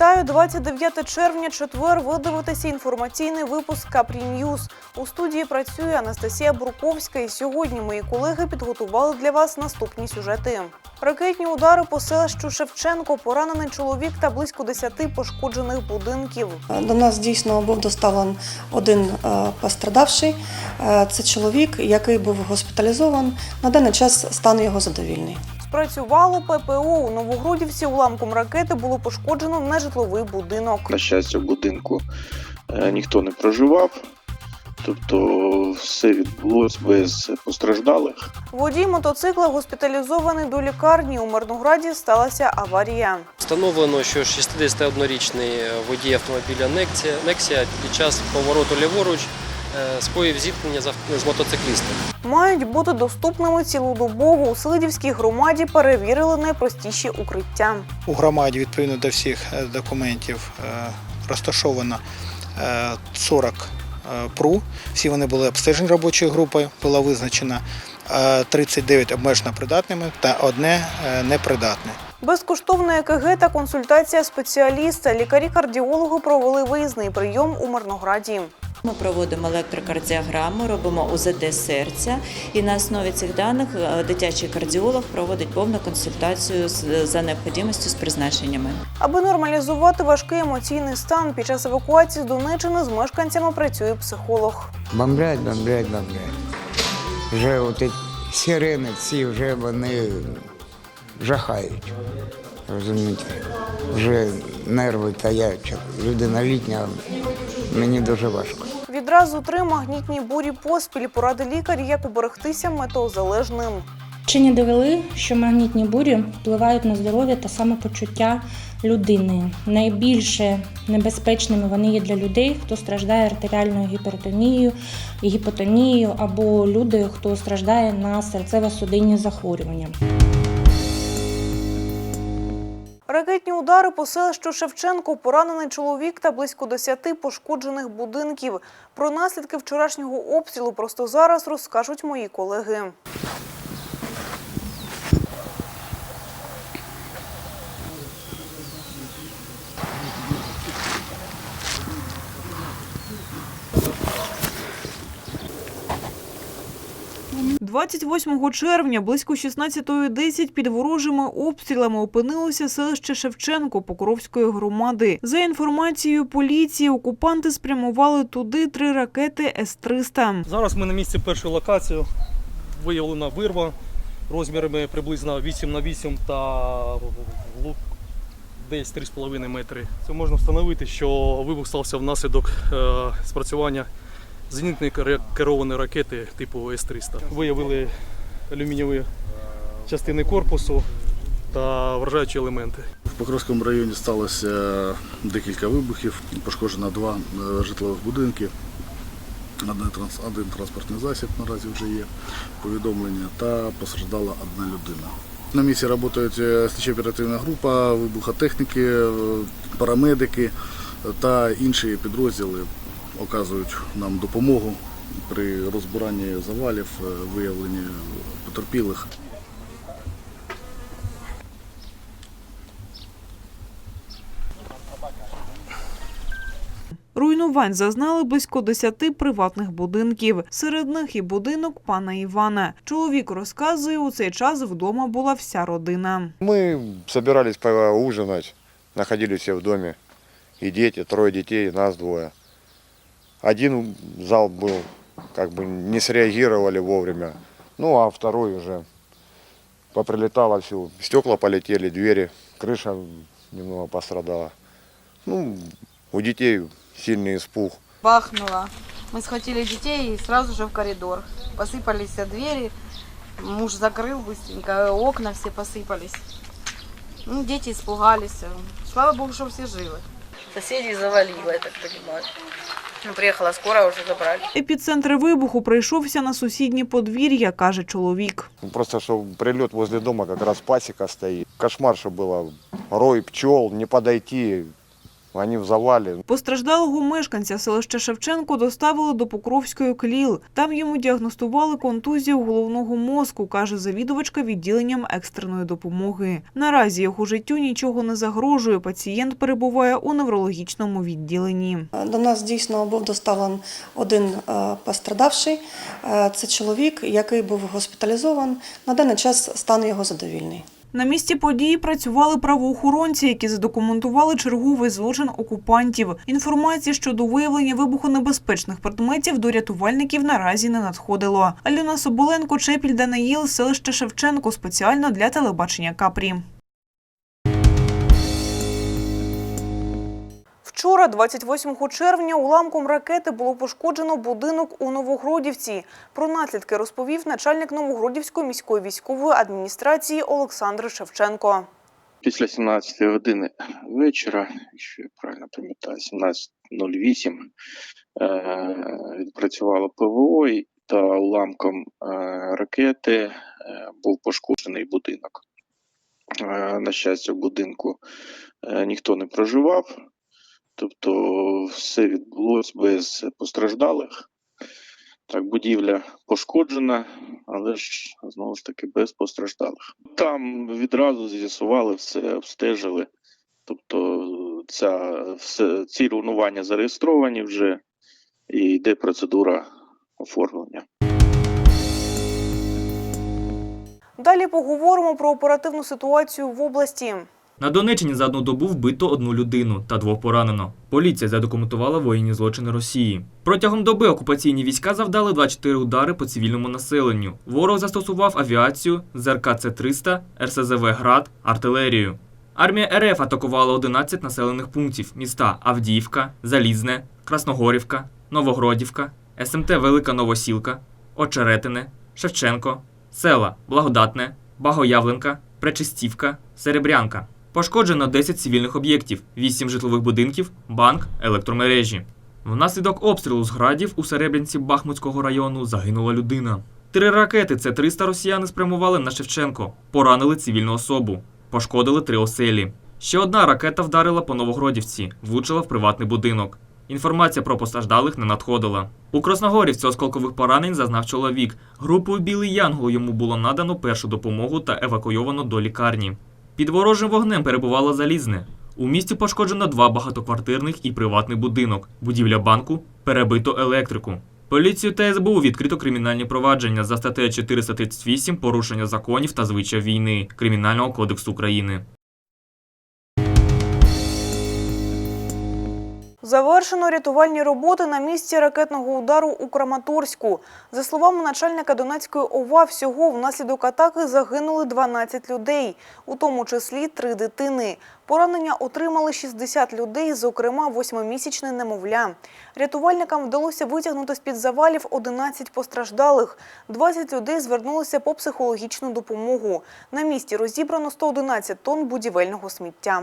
Вітаю 29 червня, четвер. Ви дивитеся інформаційний випуск Капрі Ньюз. У студії працює Анастасія Бурковська. І сьогодні мої колеги підготували для вас наступні сюжети. Ракетні удари по селищу Шевченко, поранений чоловік та близько 10 пошкоджених будинків. До нас дійсно був доставлений один е, пострадавший. Е, Це чоловік, який був госпіталізований. На даний час стан його задовільний. Спрацювало ППО у Новогродівці. Уламком ракети було пошкоджено нежитловий будинок. На щастя, в будинку е, ніхто не проживав, тобто все відбулось без постраждалих. Водій мотоцикла госпіталізований до лікарні. У Мирнограді сталася аварія. Встановлено, що 61-річний водій автомобіля Нексія під час повороту ліворуч е, скоїв зіткнення з мотоциклістом. Мають бути доступними цілодобово. У Селидівській громаді перевірили найпростіші укриття. У громаді відповідно до всіх е, документів е, розташовано е, 40 е, ПРУ. Всі вони були обстежені робочою групою, було визначено е, 39 обмежено придатними та одне непридатне. Безкоштовне ЕКГ та консультація спеціаліста. Лікарі-кардіологи провели виїзний прийом у Мирнограді. Ми проводимо електрокардіограму, робимо УЗД серця, і на основі цих даних е, дитячий кардіолог проводить повну консультацію за необхідністю з призначеннями. Аби нормалізувати важкий емоційний стан під час евакуації з Донеччини з мешканцями працює психолог. Бомблять, бомблять, бомблять. Вже от ці сирени всі вже вони жахають. Розумієте? Вже нерви таять. Людина літня, мені дуже важко. Відразу три магнітні бурі поспіль поради лікарі, як уберегтися метеозалежним. Вчені довели, що магнітні бурі впливають на здоров'я та самопочуття людини. Найбільше небезпечними вони є для людей, хто страждає артеріальною гіпертонією, гіпотонією або люди, хто страждає на серцево-судинні захворювання. Ракетні удари по селищу Шевченко, поранений чоловік та близько 10 пошкоджених будинків. Про наслідки вчорашнього обстрілу просто зараз розкажуть мої колеги. – 28 червня близько 16.10 під ворожими обстрілами опинилося селище Шевченко Покровської громади. За інформацією поліції, окупанти спрямували туди три ракети С-300. Зараз ми на місці першої локації. Виявлена вирва розмірами приблизно 8 на 8 та лук десь 3,5 метри. Це можна встановити, що вибух стався внаслідок е, спрацювання зенітної кере- керованої ракети типу С-300. Виявили алюмінієві частини корпусу та вражаючі елементи. В Покровському районі сталося декілька вибухів, пошкоджено два е, житлових будинки. Один, транспортний засіб наразі вже є повідомлення та постраждала одна людина. На місці працює слідчо оперативна група, вибухотехніки, е, парамедики та інші підрозділи оказують нам допомогу при розбиранні завалів, е, виявленні потерпілих. Руйнувань зазнали близько 10 приватних будинків. Серед них і будинок пана Івана. Чоловік розказує, у цей час вдома була вся родина. Мы собирались поужинать, находились все в доме. И дети, трое детей, нас двое. Один зал был, как бы не среагировали вовремя. Ну, а второй уже поприлетало все. Стекла полетели, двери, крыша немного пострадала. Ну, у детей сильный испуг. бахнуло. Мы схватили детей и сразу же в коридор. Посыпались все двери. Муж закрыл быстренько, окна все посыпались. Ну, дети испугались. Слава богу, что все живы. Соседей завалило, я так понимаю. Ну, скоро, вже забрали. Епіцентр вибуху прийшовся на сусіднє подвір'я, каже чоловік. Просто що прильот возле дому якраз пасіка стоїть. Кошмар, що було. Рой пчол, не подойти. Они в завале. Постраждалого мешканця селища Шевченко доставили до Покровської КЛІЛ. Там йому діагностували контузію головного мозку, каже завідувачка відділенням екстреної допомоги. Наразі його життю нічого не загрожує. Пацієнт перебуває у неврологічному відділенні. До нас дійсно був доставлен один е, пострадавший. Е, Це чоловік, який був госпіталізований. На даний час стан його задовільний. На місці події працювали правоохоронці, які задокументували черговий злочин окупантів. Інформації щодо виявлення вибухонебезпечних предметів до рятувальників наразі не надходило. Альона Соболенко, Чепіль Данаїл, селище Шевченко спеціально для телебачення Капрі. Вчора, 28 червня, уламком ракети було пошкоджено будинок у Новогродівці. Про наслідки розповів начальник Новогродівської міської військової адміністрації Олександр Шевченко. Після 17 години вечора, якщо я правильно пам'ятаю, 17.08, е, відпрацювало ПВО та уламком е, ракети е, був пошкоджений будинок. На щастя, в будинку ніхто не проживав, тобто все відбулося без постраждалих. Так, будівля пошкоджена, але ж знову ж таки без постраждалих. Там відразу з'ясували все, обстежили. Тобто ця, все, ці руйнування зареєстровані вже і йде процедура оформлення. Далі поговоримо про оперативну ситуацію в області. На Донеччині за одну добу вбито одну людину та двох поранено. Поліція задокументувала воєнні злочини Росії. Протягом доби окупаційні війська завдали 24 удари по цивільному населенню. Ворог застосував авіацію, ЗРК С-300, РСЗВ «Град», артилерію. Армія РФ атакувала 11 населених пунктів міста Авдіївка, Залізне, Красногорівка, Новогродівка, СМТ Велика Новосілка, Очеретине, Шевченко, села Благодатне, Багоявленка, Пречистівка, Серебрянка. Пошкоджено 10 цивільних об'єктів, 8 житлових будинків, банк, електромережі. Внаслідок обстрілу з градів у Серебрянці Бахмутського району загинула людина. Три ракети С-300 росіяни спрямували на Шевченко, поранили цивільну особу, пошкодили три оселі. Ще одна ракета вдарила по Новогродівці, влучила в приватний будинок. Інформація про постраждалих не надходила. У Красногорівці осколкових поранень зазнав чоловік. Групою Білий Янгол йому було надано першу допомогу та евакуйовано до лікарні. Під ворожим вогнем перебувало залізне. У місті пошкоджено два багатоквартирних і приватний будинок, будівля банку, перебито електрику. Поліцію та СБУ відкрито кримінальні провадження за статтею 438 порушення законів та звичай війни Кримінального кодексу України. Завершено рятувальні роботи на місці ракетного удару у Краматорську. За словами начальника Донецької ОВА, всього внаслідок атаки загинули 12 людей, у тому числі три дитини. Поранення отримали 60 людей, зокрема восьмимісячне немовля. Рятувальникам вдалося витягнути з-під завалів 11 постраждалих. 20 людей звернулися по психологічну допомогу. На місці розібрано 111 тонн будівельного сміття.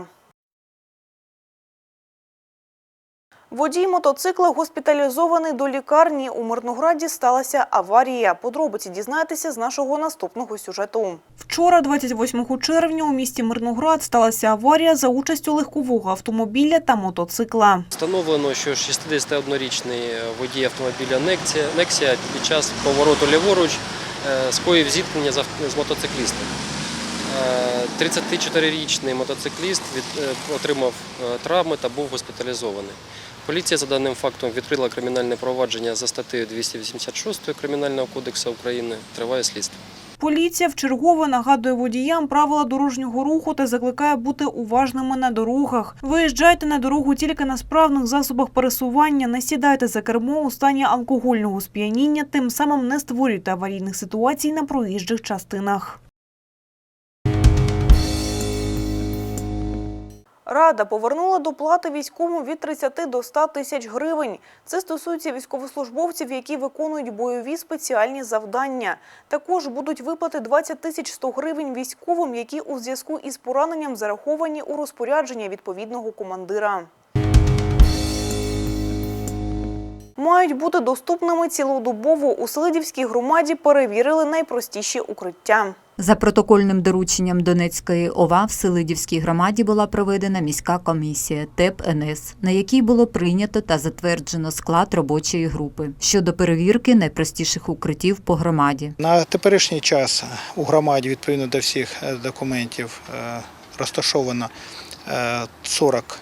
Водій мотоцикла госпіталізований до лікарні. У Мирнограді сталася аварія. Подробиці дізнаєтеся з нашого наступного сюжету. Вчора, 28 червня, у місті Мирноград сталася аварія за участю легкового автомобіля та мотоцикла. Встановлено, що 61-річний водій автомобіля Нексія, під час повороту ліворуч е, скоїв зіткнення з з мотоциклістом. Е, 34-річний мотоцикліст від, е, отримав е, травми та був госпіталізований. Поліція за даним фактом відкрила кримінальне провадження за статтею 286 Кримінального кодексу України. Триває слідство. Поліція вчергове нагадує водіям правила дорожнього руху та закликає бути уважними на дорогах. Виїжджайте на дорогу тільки на справних засобах пересування, не сідайте за кермо у стані алкогольного сп'яніння, тим самим не створюйте аварійних ситуацій на проїжджих частинах. Рада повернула доплати військовим від 30 до 100 тисяч гривень. Це стосується військовослужбовців, які виконують бойові спеціальні завдання. Також будуть виплати 20 тисяч 100 гривень військовим, які у зв'язку із пораненням зараховані у розпорядження відповідного командира. Мають бути доступними цілодобово. У Селидівській громаді перевірили найпростіші укриття. За протокольним дорученням Донецької ОВА в Селидівській громаді була проведена міська комісія ТЕП НС, на якій було прийнято та затверджено склад робочої групи щодо перевірки найпростіших укриттів по громаді. На теперішній час у громаді відповідно до всіх е, документів е, розташовано е, 40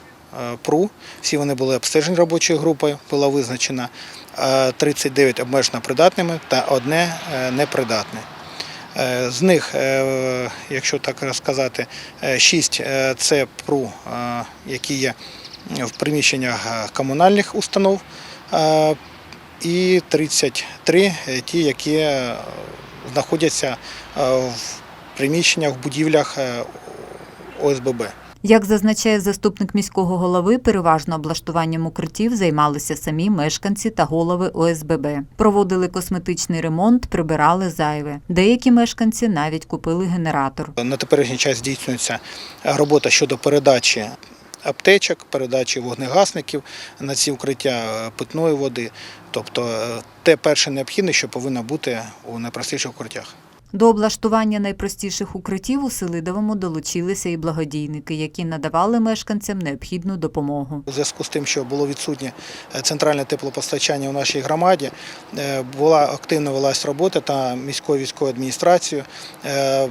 е, ПРУ. Всі вони були обстежені робочою групою, було визначено е, 39 обмежено придатними та одне непридатне. Е, З них, е, якщо так розказати, шість це ПРУ, е, які є в приміщеннях е, комунальних установ, е, і 33 ті, які е, знаходяться е, в приміщеннях, в будівлях е, ОСББ. Як зазначає заступник міського голови, переважно облаштуванням укриттів займалися самі мешканці та голови ОСББ. Проводили косметичний ремонт, прибирали зайве. Деякі мешканці навіть купили генератор. На теперішній час здійснюється робота щодо передачі аптечок, передачі вогнегасників на ці укриття е, питної води. Тобто е, те перше необхідне, що повинно бути у найпростіших укриттях. До облаштування найпростіших укриттів у Селидовому долучилися і благодійники, які надавали мешканцям необхідну допомогу. У зв'язку з тим, що було відсутнє е, центральне теплопостачання у нашій громаді, е, була активна велась робота та міською військовою адміністрацією е,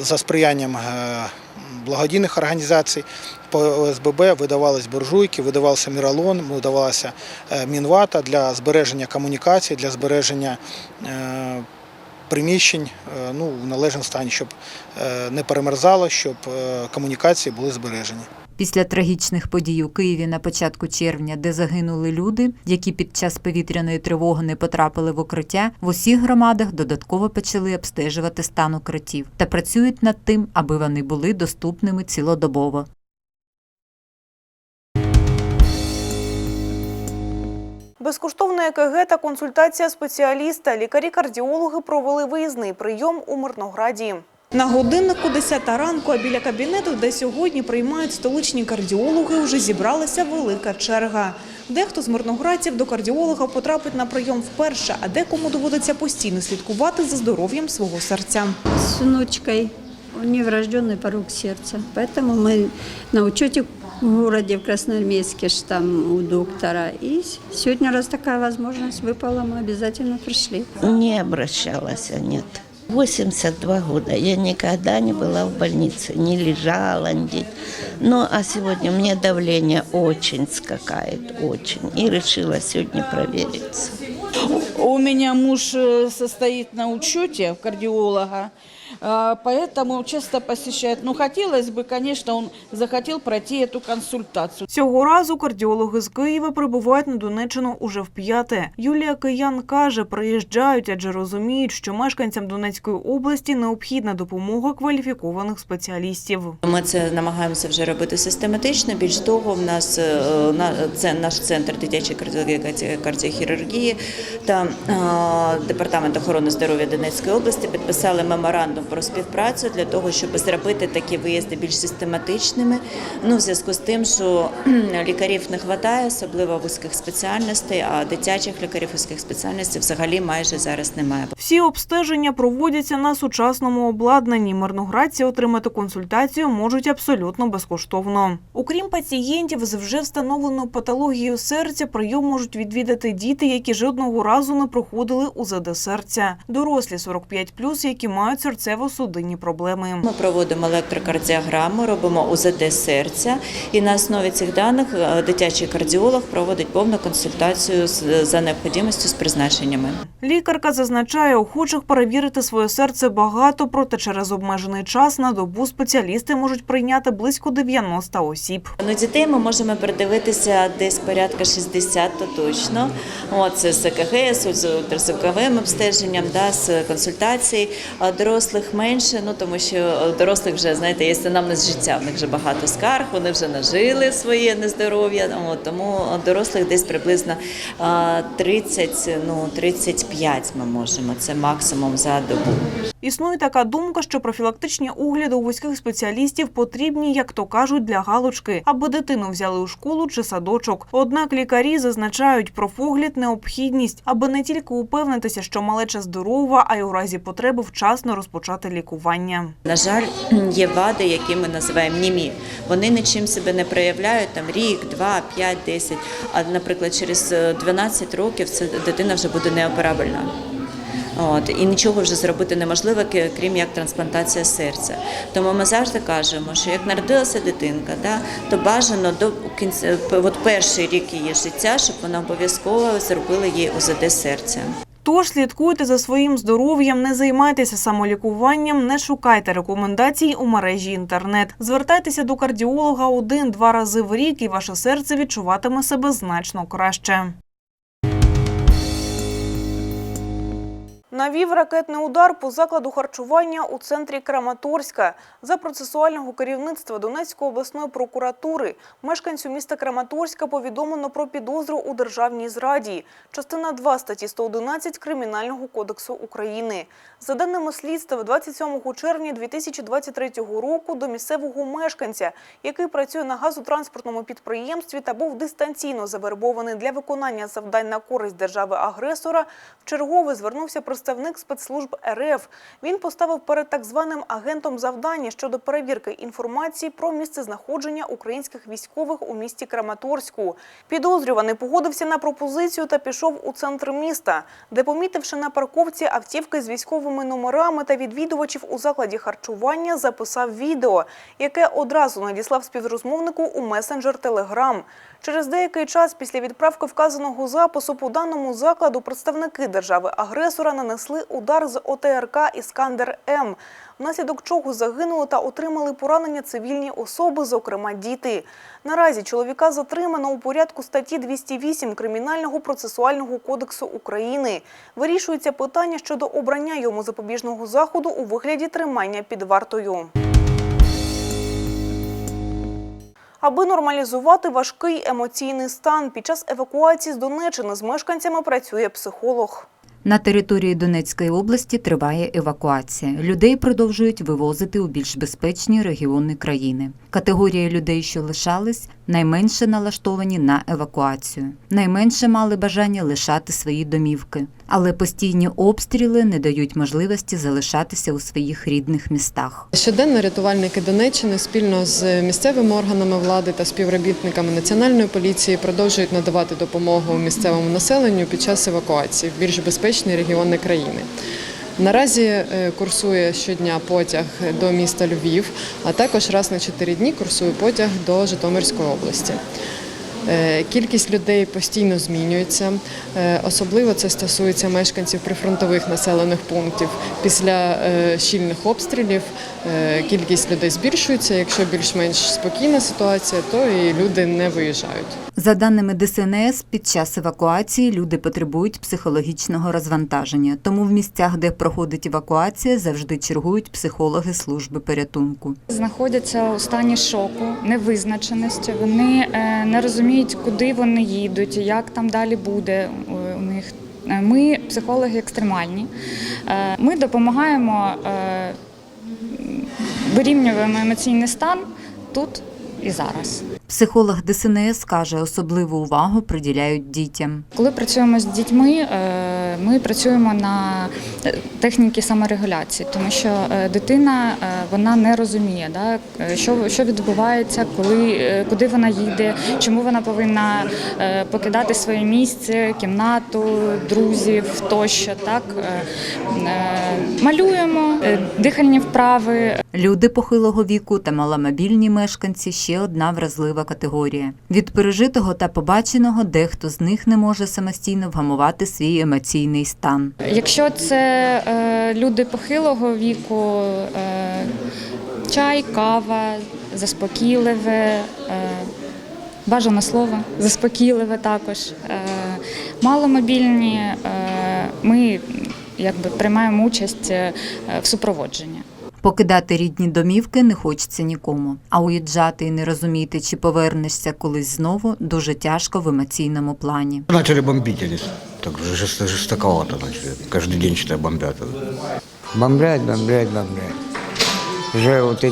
за сприянням благодійних організацій. По ОСББ видавались буржуйки, видавався міралон, видавалася мінвата для збереження комунікацій, для збереження приміщень е, ну, в належному стані, щоб е, не перемерзало, щоб е, комунікації були збережені. Після трагічних подій у Києві на початку червня, де загинули люди, які під час повітряної тривоги не потрапили в укриття, в усіх громадах додатково почали обстежувати стан укриттів та працюють над тим, аби вони були доступними цілодобово. Безкоштовне ЕКГ та консультація спеціаліста. Лікарі-кардіологи провели виїзний прийом у Мирнограді. На годиннику 10 ранку, а біля кабінету, де сьогодні приймають столичні кардіологи, вже зібралася велика черга. Дехто з мирноградців до кардіолога потрапить на прийом вперше, а декому доводиться постійно слідкувати за здоров'ям свого серця. с внучкой. У нее врожденный порог сердца. Поэтому мы на учете в городе, в Красноармейске, ж там у доктора. И сегодня, раз такая возможность выпала, мы обязательно пришли. Не обращалась, нет. 82 года. Я никогда не была в больнице, не лежала, не... Ну, а сегодня мне давление очень скакает, очень. И решила сегодня провериться. У меня муж э, состоит на учете кардиолога, а, поэтому часто посещает. Но хотелось бы, конечно, он захотел пройти эту консультацию. Цього разу кардіологи з Києва прибувають на Донеччину уже вп'яте. Юлія Киян каже, приїжджають, адже розуміють, що мешканцям Донецької області необхідна допомога кваліфікованих спеціалістів. Ми це намагаємося вже робити систематично. Більш того, в нас е, на- це наш центр дитячої кардіології кардіо- кардіохірургії та е, департамент охорони здоров'я Донецької області підписали меморандум про співпрацю для того, щоб зробити такі виїзди більш систематичними. Ну, в зв'язку з тим, що лікарів не вистачає, особливо вузьких спеціальностей, а дитячих лікарів вузьких спеціальностей взагалі майже зараз немає. Всі обстеження проводяться на сучасному обладнанні. Мирноградці отримати консультацію можуть абсолютно безкоштовно. Окрім пацієнтів з вже встановленою патологією серця, прийом можуть відвідати діти, які жодного разу не проходили УЗД серця. Дорослі 45+, які мають серцево-судинні проблеми. Ми проводимо електрокардіограму, робимо УЗД серця, і на основі цих даних е, дитячий кардіолог проводить повну консультацію за необхідністю з призначеннями. Лікарка зазначає, охочих перевірити своє серце багато, проте через обмежений час на добу спеціалісти можуть прийняти близько 90 осіб. Ну, дітей ми можемо придивитися десь порядка 60, то точно. От, це з ЕКГ, з ультразвуковим обстеженням, да, з консультацій. А дорослих менше, ну тому що дорослих вже, знаєте, є анамнез життя, в них вже багато скарг, вони вже нажили своє нездоров'я. Тому дорослих десь приблизно а, 30, ну, 35 ми можемо, це максимум за добу. Існує така думка, що профілактичні огляди у вузьких спеціалістів потрібні, як то кажуть, для галочки, аби дитину взяли у школу чи садочок. Однак лікарі зазначають, профогляд необхідність, аби не тільки упевнитися, що малеча здорова, а й у разі потреби вчасно розпочати отримати лікування. На жаль, є вади, які ми називаємо німі. Вони нічим себе не проявляють там рік, два, п'ять, десять. А, наприклад, через е, 12 років ця дитина вже буде неоперабельна. От, і нічого вже зробити неможливо, крім як трансплантація серця. Тому ми завжди кажемо, що як народилася дитинка, да, то бажано до кінця, от перший рік її життя, щоб вона обов'язково зробила їй УЗД серця. Тож слідкуйте за своїм здоров'ям, не займайтеся самолікуванням, не шукайте рекомендацій у мережі інтернет. Звертайтеся до кардіолога один-два рази в рік, і ваше серце відчуватиме себе значно краще. Навів ракетний удар по закладу харчування у центрі Краматорська. За процесуального керівництва Донецької обласної прокуратури мешканцю міста Краматорська повідомлено про підозру у державній зраді. Частина 2 статті 111 Кримінального кодексу України. За даними слідства, 27 червня 2023 року до місцевого мешканця, який працює на газотранспортному підприємстві та був дистанційно завербований для виконання завдань на користь держави-агресора, вчергове звернувся представник спецслужб РФ. Він поставив перед так званим агентом завдання щодо перевірки інформації про місцезнаходження українських військових у місті Краматорську. Підозрюваний погодився на пропозицію та пішов у центр міста, де, помітивши на парковці автівки з військовими номерами та відвідувачів у закладі харчування, записав відео, яке одразу надіслав співрозмовнику у месенджер Телеграм. Через деякий час після відправки вказаного запису по даному закладу представники держави-агресора нанесли удар з ОТРК «Іскандер М», внаслідок чого загинули та отримали поранення цивільні особи, зокрема діти. Наразі чоловіка затримано у порядку статті 208 Кримінального процесуального кодексу України. Вирішується питання щодо обрання йому запобіжного заходу у вигляді тримання під вартою. Аби нормалізувати важкий емоційний стан під час евакуації з Донеччини з мешканцями працює психолог. На території Донецької області триває евакуація. Людей продовжують вивозити у більш безпечні регіони країни. Категорія людей, що лишались, найменше налаштовані на евакуацію. Найменше мали бажання лишати свої домівки. Але постійні обстріли не дають можливості залишатися у своїх рідних містах. Щоденно рятувальники Донеччини спільно з місцевими органами влади та співробітниками національної поліції продовжують надавати допомогу місцевому населенню під час евакуації в більш безпечні регіони країни. Наразі е, курсує щодня потяг до міста Львів, а також раз на 4 дні курсує потяг до Житомирської області. Е, Кількість людей постійно змінюється. Е, Особливо це стосується мешканців прифронтових населених пунктів. Після е, щільних обстрілів кількість людей збільшується. Якщо більш-менш спокійна ситуація, то і люди не виїжджають. За даними ДСНС, під час евакуації люди потребують психологічного розвантаження. Тому в місцях, де проходить евакуація, завжди чергують психологи служби порятунку. знаходяться у стані шоку, невизначеності. Вони е, не розуміють, куди вони їдуть, як там далі буде е, у них. Е, Ми психологи екстремальні. Е, Ми допомагаємо, е, вирівнюємо емоційний стан тут і зараз. Психолог ДСНС каже, особливу увагу приділяють дітям. Коли працюємо з дітьми, е, ми працюємо на е, техніки саморегуляції, тому що е, дитина е, вона не розуміє, да, що, що відбувається, коли, куди вона їде, чому вона повинна покидати своє місце, кімнату, друзів тощо. Так? Малюємо дихальні вправи, Люди похилого віку та маломобільні мешканці ще одна вразлива категорія. Від пережитого та побаченого дехто з них не може самостійно вгамувати свій емоційний стан. Якщо це е, люди похилого віку, е, чай, кава, заспокійливе, е, бажане слово, заспокійливе також. Маломобільні, ми якби приймаємо участь в супроводженні. Покидати рідні домівки не хочеться нікому, а уїжджати і не розуміти, чи повернешся колись знову, дуже тяжко в емоційному плані. Начали бомбить они. Так жест- жестоковато начали. Каждый день, считай, бомбят. Бомблять, бомблять, бомблять. Вже от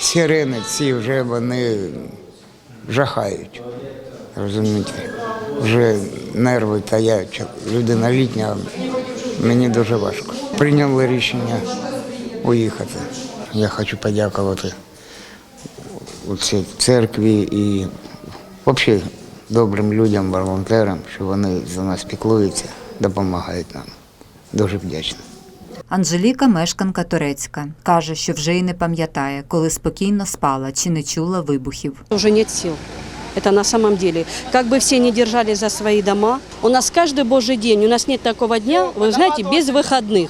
сирени ці вже вони жахають. Розумієте? Вже нерви таять. Людина літня, мені дуже важко. Прийняли рішення уїхати. Я хочу подякувати цій церкві і взагалі добрим людям, волонтерам, що вони за нас піклуються, допомагають нам. Дуже вдячний. Анжеліка, мешканка Турецька, каже, що вже й не пам'ятає, коли спокійно спала чи не чула вибухів. Уже нет сил. Это на самом деле. Как бы все не держались за свои дома, у нас каждый божий день, у нас нет такого дня, вы знаете, без выходных.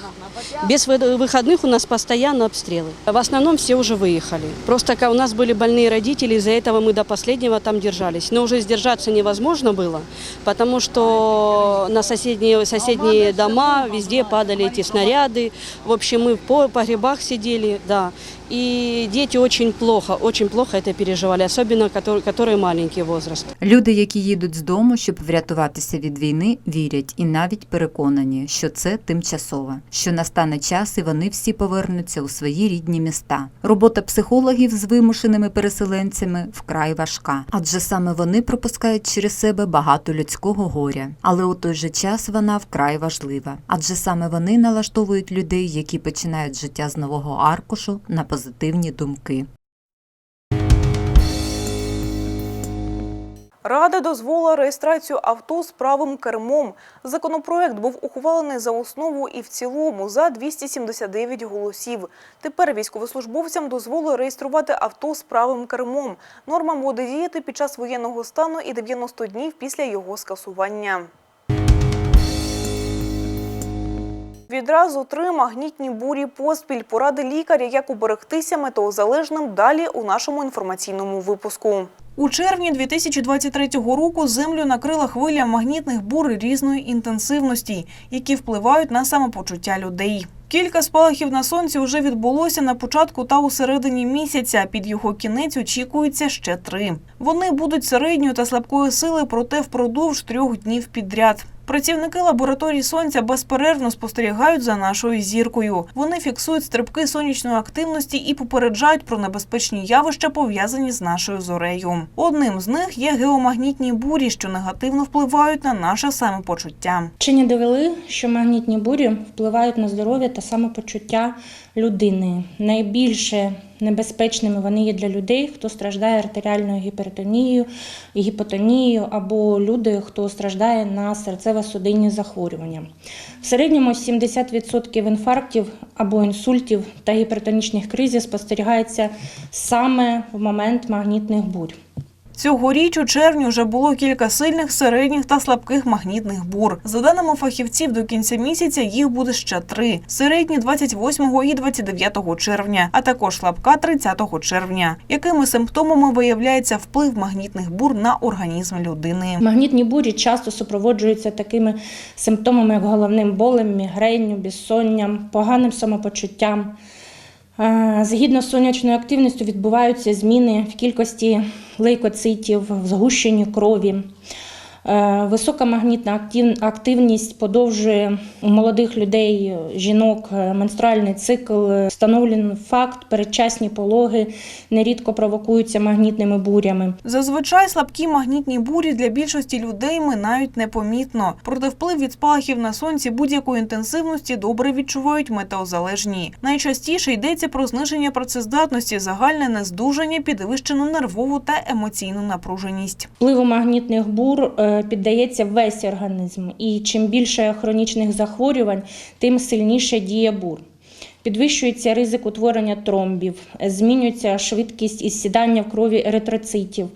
Без вы- выходных у нас постоянно обстрелы. В основном все уже выехали. Просто ка- у нас были больные родители, из-за этого мы до последнего там держались. Но уже сдержаться невозможно было, потому что на соседние, соседние дома везде падали эти снаряды. В общем, мы в по- погребах сидели, да. И дети очень плохо, очень плохо это переживали, особенно которые, которые маленький возраст. Люди, які їдуть з дому, щоб врятуватися від війни, вірять і навіть переконані, що це тимчасово, що настане час і вони всі повернуться у свої рідні міста. Робота психологів з вимушеними переселенцями вкрай важка, адже саме вони пропускають через себе багато людського горя. Але у той же час вона вкрай важлива, адже саме вони налаштовують людей, які починають життя з нового аркушу на позитивні думки. Рада дозволила реєстрацію авто з правим кермом. Законопроект був ухвалений за основу і в цілому за 279 голосів. Тепер військовослужбовцям дозволили реєструвати авто з правим кермом. Норма буде діяти під час воєнного стану і 90 днів після його скасування. Відразу три магнітні бурі поспіль. Поради лікаря, як уберегтися метеозалежним далі у нашому інформаційному випуску. У червні 2023 року землю накрила хвиля магнітних бур різної інтенсивності, які впливають на самопочуття людей. Кілька спалахів на сонці вже відбулося на початку та у середині місяця. Під його кінець очікується ще три. Вони будуть середньої та слабкої сили, проте впродовж трьох днів підряд. Працівники лабораторії сонця безперервно спостерігають за нашою зіркою. Вони фіксують стрибки сонячної активності і попереджають про небезпечні явища, пов'язані з нашою зорею. Одним з них є геомагнітні бурі, що негативно впливають на наше самопочуття. Вчені довели, що магнітні бурі впливають на здоров'я та самопочуття людини. Найбільше небезпечними вони є для людей, хто страждає артеріальною гіпертонією, гіпотонією або люди, хто страждає на серцево-судинні захворювання. В середньому 70% інфарктів або інсультів та гіпертонічних кризів спостерігається саме в момент магнітних бурь. Цьогоріч у червні вже було кілька сильних, середніх та слабких магнітних бур. За даними фахівців, до кінця місяця їх буде ще три: середні 28 і 29 червня, а також слабка 30 червня. Якими симптомами виявляється вплив магнітних бур на організм людини? Магнітні бурі часто супроводжуються такими симптомами, як головним болем, мігренню, безсонням, поганим самопочуттям. Е, Згідно з сонячною активністю відбуваються зміни в кількості лейкоцитів, в згущенні крові. Е, Висока магнітна актив- активність подовжує у молодих людей, е, жінок е, менструальний цикл. Встановлений факт, передчасні пологи нерідко провокуються магнітними бурями. Зазвичай слабкі магнітні бурі для більшості людей минають непомітно. Проте вплив від спалахів на сонці будь-якої інтенсивності добре відчувають метеозалежні. Найчастіше йдеться про зниження працездатності, загальне нездужання, підвищену нервову та емоційну напруженість. Впливу магнітних бур піддається весь організм, і чим більше хронічних захворювань, тим сильніше діє бур. Підвищується ризик утворення тромбів, змінюється швидкість ізсідання в крові еритроцитів,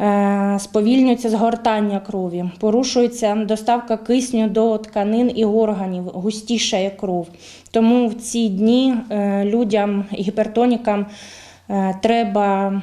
е, сповільнюється згортання крові, порушується доставка кисню до тканин і органів, густішає кров. Тому в ці дні е, людям, гіпертонікам е, треба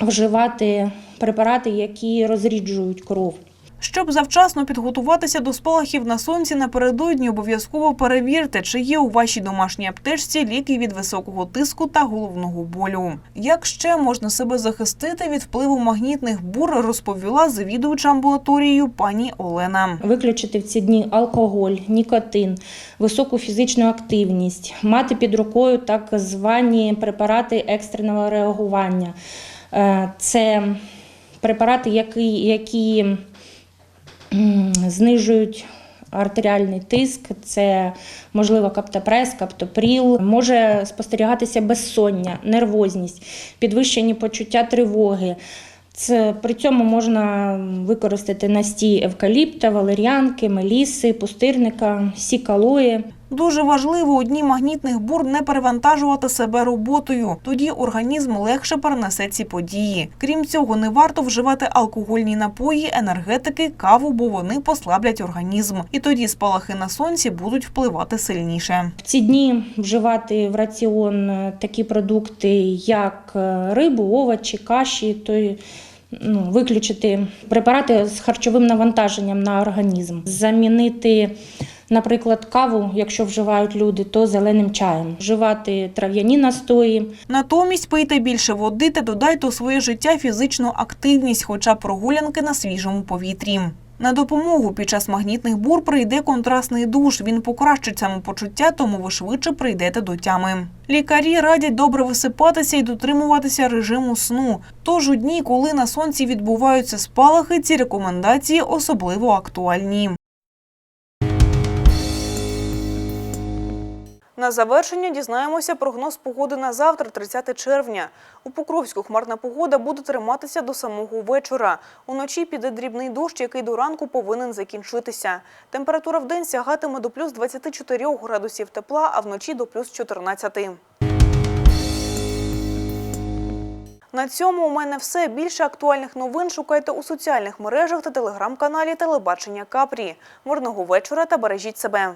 вживати препарати, які розріджують кров. Щоб завчасно підготуватися до спалахів на сонці напередодні, обов'язково перевірте, чи є у вашій домашній аптечці ліки від високого тиску та головного болю. Як ще можна себе захистити від впливу магнітних бур, розповіла завідувача амбулаторією пані Олена. Виключити в ці дні алкоголь, нікотин, високу фізичну активність, мати під рукою так звані препарати екстреного реагування. Е, Це препарати, які, які знижують артеріальний тиск, це можливо каптопрес, каптопріл, може спостерігатися безсоння, нервозність, підвищені почуття тривоги. Це при цьому можна використати настій евкаліпта, валеріанки, меліси, пустирника, сікалої. Дуже важливо у дні магнітних бур не перевантажувати себе роботою. Тоді організм легше перенесе ці події. Крім цього, не варто вживати алкогольні напої, енергетики, каву, бо вони послаблять організм. І тоді спалахи на сонці будуть впливати сильніше. В ці дні вживати в раціон е, такі продукти, як е, рибу, овочі, каші, то ну, виключити препарати з харчовим навантаженням на організм, замінити. Наприклад, каву, якщо вживають люди, то зеленим чаєм. Вживати трав'яні настої, Натомість пийте більше води та додайте у своє життя фізичну активність, хоча прогулянки на свіжому повітрі. На допомогу під час магнітних бур прийде контрастний душ. Він покращить самопочуття, тому ви швидше прийдете до тями. Лікарі радять добре висипатися і дотримуватися режиму сну. Тож у дні, коли на сонці відбуваються спалахи, ці рекомендації особливо актуальні. На завершення дізнаємося прогноз погоди на завтра, 30 червня. У Покровську хмарна погода буде триматися до самого вечора. Уночі піде дрібний дощ, який до ранку повинен закінчитися. Температура в день сягатиме до плюс 24 градусів тепла, а вночі до плюс 14. На цьому у мене все. Більше актуальних новин шукайте у соціальних мережах та телеграм-каналі Телебачення Капрі. Мирного вечора та бережіть себе.